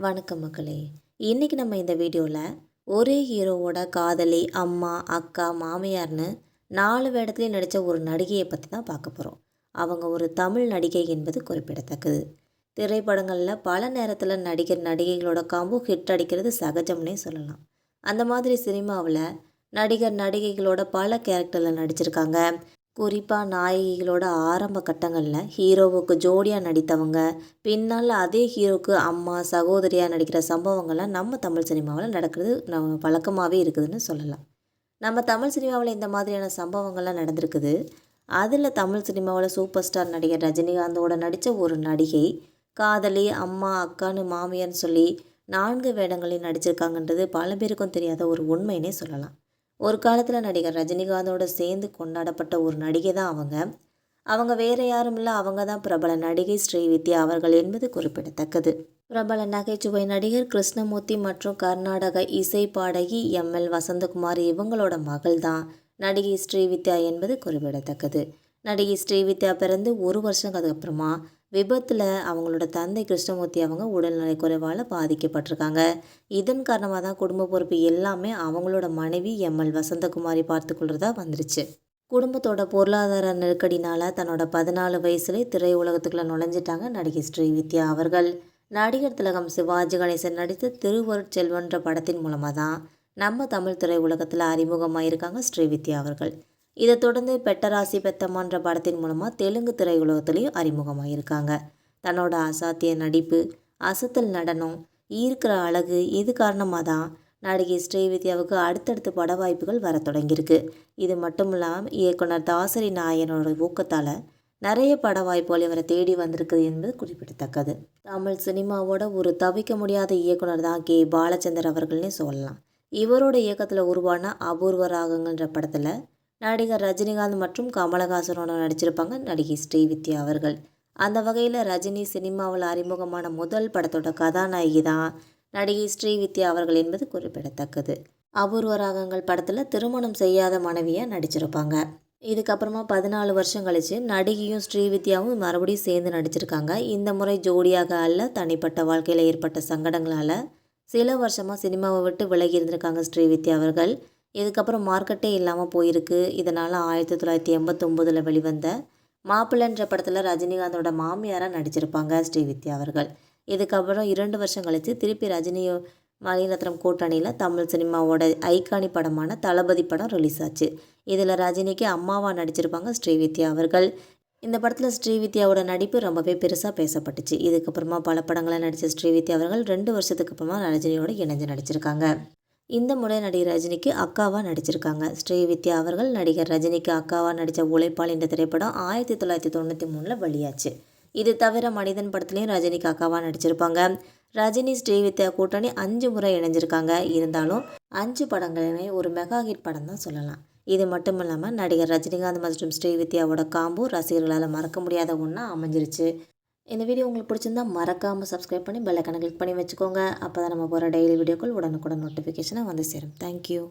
வணக்கம் மக்களே. இன்றைக்கி நம்ம இந்த வீடியோவில் ஒரே ஹீரோவோட காதலி அம்மா அக்கா மாமியார்னு நாலு வேடத்துலேயும் நடித்த ஒரு நடிகையை பற்றி தான் பார்க்க போகிறோம் அவங்க ஒரு தமிழ் நடிகை என்பது குறிப்பிடத்தக்கது. திரைப்படங்களில் பல நேரத்தில் நடிகர் நடிகைகளோட காம்போ ஹிட் அடிக்கிறது சகஜம்னே சொல்லலாம். அந்த மாதிரி சினிமாவில் நடிகர் நடிகைகளோட பல கேரக்டரில் நடிச்சிருக்காங்க. குறிப்பாக நாயகிகளோட ஆரம்ப கட்டங்களில் ஹீரோவுக்கு ஜோடியாக நடித்தவங்க பின்னால் அதே ஹீரோவுக்கு அம்மா சகோதரியாக நடிக்கிற சம்பவங்கள்லாம் நம்ம தமிழ் சினிமாவில் நடக்கிறது நம்ம வழக்கமாகவே இருக்குதுன்னு சொல்லலாம். நம்ம தமிழ் சினிமாவில் இந்த மாதிரியான சம்பவங்கள்லாம் நடந்திருக்குது. அதில் தமிழ் சினிமாவில் சூப்பர் ஸ்டார் நடிகர் ரஜினிகாந்தோட நடித்த ஒரு நடிகை காதலி அம்மா அக்கான்னு மாமியார்னு சொல்லி நான்கு வேடங்களையும் நடிச்சிருக்காங்கன்றது பல பேருக்கும் தெரியாத ஒரு உண்மைன்னே சொல்லலாம். ஒரு காலத்தில் நடிகர் ரஜினிகாந்தோட சேர்ந்து கொண்டாடப்பட்ட ஒரு நடிகை தான் அவங்க. அவங்க வேறு யாரும் இல்லை அவங்க தான் பிரபல நடிகை ஸ்ரீவித்யா அவர்கள் என்பது குறிப்பிடத்தக்கது. பிரபல நகைச்சுவை நடிகர் கிருஷ்ணமூர்த்தி மற்றும் கர்நாடக இசை பாடகி எம். எல். வசந்தகுமார் இவங்களோட மகள் தான். நடிகை ஸ்ரீவித்யா என்பது குறிப்பிடத்தக்கது. நடிகை ஸ்ரீவித்யா பிறந்து ஒரு வருஷம் அதுக்கப்புறமா விபத்தில் அவங்களோட தந்தை கிருஷ்ணமூர்த்தி அவங்க உடல்நலை குறைவால் பாதிக்கப்பட்டிருக்காங்க. இதன் காரணமாக தான் குடும்ப பொறுப்பு எல்லாமே அவங்களோட மனைவி எம்எல் வசந்தகுமாரி பார்த்துக்கொள்கிறதா வந்துருச்சு. குடும்பத்தோட பொருளாதார நெருக்கடினால் தன்னோட பதினாலு வயசுலேயே திரையுலகத்துக்குள்ளே நுழைஞ்சிட்டாங்க நடிகை ஸ்ரீவித்யா அவர்கள். நடிகர் திலகம் சிவாஜி கணேசன் நடித்த திருவருட்செல்வன்ற படத்தின் மூலமாக தான் நம்ம தமிழ் திரையுலகத்தில் அறிமுகமாக இருக்காங்க ஸ்ரீவித்யா அவர்கள். இதை தொடர்ந்து பெட்டராசி பெத்தம்மான்ற படத்தின் மூலமாக தெலுங்கு திரையுலகத்துலேயும் அறிமுகமாகியிருக்காங்க தன்னோட அசாத்திய நடிப்பு அசத்தல் நடனம் ஈர்க்கிற அழகு இது காரணமாக தான் நடிகை ஸ்ரீவித்யாவுக்கு அடுத்தடுத்து பட வாய்ப்புகள் வர தொடங்கியிருக்கு. இது மட்டும் இல்லாமல் இயக்குனர் தாசரி நாயனோட ஊக்கத்தால் நிறைய பட வாய்ப்புகள் இவரை தேடி வந்திருக்குது என்பது குறிப்பிடத்தக்கது. தமிழ் சினிமாவோட ஒரு தவிக்க முடியாத இயக்குனர் தான் கே. பாலச்சந்தர் அவர்கள்னே சொல்லலாம். இவரோட இயக்கத்தில் உருவான அபூர்வ ராகங்கள்ன்ற படத்தில் நடிகர் ரஜினிகாந்த் மற்றும் கமலஹாசனோட நடிச்சிருப்பாங்க நடிகை ஸ்ரீவித்யா அவர்கள். அந்த வகையில் ரஜினி சினிமாவில் அறிமுகமான முதல் படத்தோட கதாநாயகி தான் நடிகை ஸ்ரீவித்யா அவர்கள் என்பது குறிப்பிடத்தக்கது. அபூர்வ ராகங்கள் படத்தில் திருமணம் செய்யாத மனைவியாக நடிச்சிருப்பாங்க. இதுக்கப்புறமா பதினாலு வருஷம் கழித்து நடிகையும் ஸ்ரீவித்யாவும் மறுபடியும் சேர்ந்து நடிச்சிருக்காங்க. இந்த முறை ஜோடியாக அல்ல தனிப்பட்ட வாழ்க்கையில் ஏற்பட்ட சங்கடங்களால் சில வருஷமாக சினிமாவை விட்டு விலகி இருந்திருக்காங்க ஸ்ரீவித்யா அவர்கள். இதுக்கப்புறம் மார்க்கெட்டே இல்லாமல் போயிருக்கு. இதனால் ஆயிரத்தி தொள்ளாயிரத்தி எண்பத்தொம்போதில் வெளிவந்த மாப்பிள்ளன்ற படத்தில் ரஜினிகாந்தோட மாமியாராக நடிச்சிருப்பாங்க ஸ்ரீவித்யா அவர்கள். இதுக்கப்புறம் இரண்டு வருஷம் கழித்து திருப்பி ரஜினியோ மணிரத்னம் கூட்டணியில் தமிழ் சினிமாவோட ஐகானி படமான தளபதி படம் ரிலீஸ் ஆச்சு. இதில் ரஜினிக்கு அம்மாவாக நடிச்சிருப்பாங்க ஸ்ரீவித்யா அவர்கள். இந்த படத்தில் ஸ்ரீவித்யாவோட நடிப்பு ரொம்பவே பெருசாக பேசப்பட்டுச்சு. இதுக்கப்புறமா பல படங்களை நடித்த ஸ்ரீவித்யா அவர்கள் ரெண்டு வருஷத்துக்கு அப்புறமா ரஜினியோட இணைஞ்சு நடிச்சிருக்காங்க. இந்த முறை நடிகர் ரஜினிக்கு அக்காவாக நடிச்சிருக்காங்க. ஸ்ரீவித்யா அவர்கள் நடிகர் ரஜினிக்கு அக்காவாக நடித்த உழைப்பாள் என்ற திரைப்படம் ஆயிரத்தி தொள்ளாயிரத்தி தொண்ணூற்றி மூணில் வெளியாச்சு. இது தவிர மனிதன் படத்துலேயும் ரஜினிக்கு அக்காவாக நடிச்சிருப்பாங்க. ரஜினி ஸ்ரீவித்யா கூட்டணி அஞ்சு முறை இணைஞ்சிருக்காங்க. இருந்தாலும் அஞ்சு படங்களுமே ஒரு மெகா ஹிட் படம் தான் சொல்லலாம். இது மட்டும் இல்லாமல் நடிகர் ரஜினிகாந்த் மற்றும் ஸ்ரீவித்யாவோட காம்போ ரசிகர்களால் மறக்க முடியாத ஒன்றா அமைஞ்சிருச்சு. இந்த வீடியோ உங்களுக்கு பிடிச்சிருந்தா மறக்காமல் சப்ஸ்கிரைப் பண்ணி பெல்லைக்கான கிளிக் பண்ணி வச்சுக்கோங்க. அப்போ தான் நம்ம போகிற டெய்லி வீடியோக்கள் உடனுக்குடன் நோட்டிஃபிகேஷனாக வந்து சேரும். தேங்க்யூ